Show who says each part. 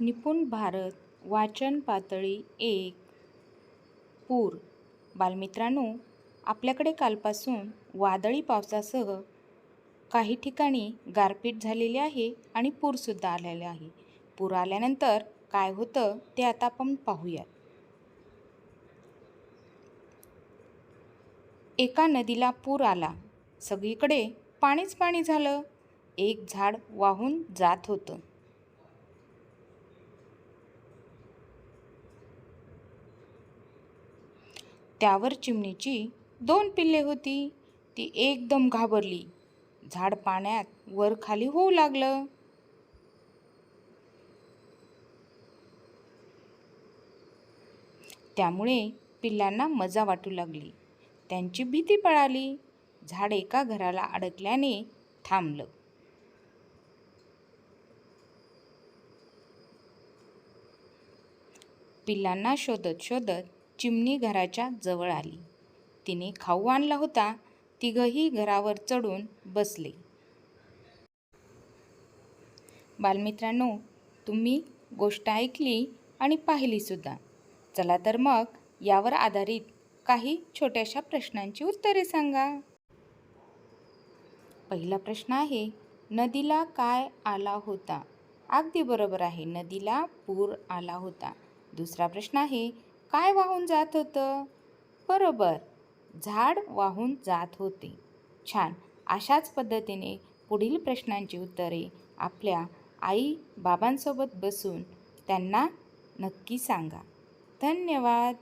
Speaker 1: निपुण भारत वाचन पातळी एक. पूर. बालमित्रांनो आपल्याकडे कालपासून वादळी पावसासह काही ठिकाणी गारपीट झालेली आहे आणि पूरसुद्धा आलेला आहे. पूर आल्यानंतर काय होतं ते आता आपण पाहूयात. एका नदीला पूर आला. सगळीकडे पाणीच पाणी झालं. एक झाड वाहून जात होतं. त्यावर चिमणीची दोन पिल्ले होती. ती एकदम घाबरली. झाड पाण्यात वर खाली होऊ लागलं. त्यामुळे पिल्लांना मजा वाटू लागली. त्यांची भीती पळाली झाड एका घराला अडकल्याने थांबलं. पिल्लांना शोधत शोधत चिमणी घराच्या जवळ आली. तिने खाऊ आणला होता. तिघही घरावर चढून बसले. बालमित्रांनो तुम्ही गोष्ट ऐकली आणि पाहिलीसुद्धा चला तर मग यावर आधारित काही छोट्याशा प्रश्नांची उत्तरे सांगा. पहिला प्रश्न आहे नदीला काय आला होता? अगदी बरोबर आहे नदीला पूर आला होता. दुसरा प्रश्न आहे काय वाहून जात होतं? बरोबर झाड वाहून जात होते. छान अशाच पद्धतीने पुढील प्रश्नांची उत्तरे आपल्या आई बाबांसोबत बसून त्यांना नक्की सांगा. धन्यवाद.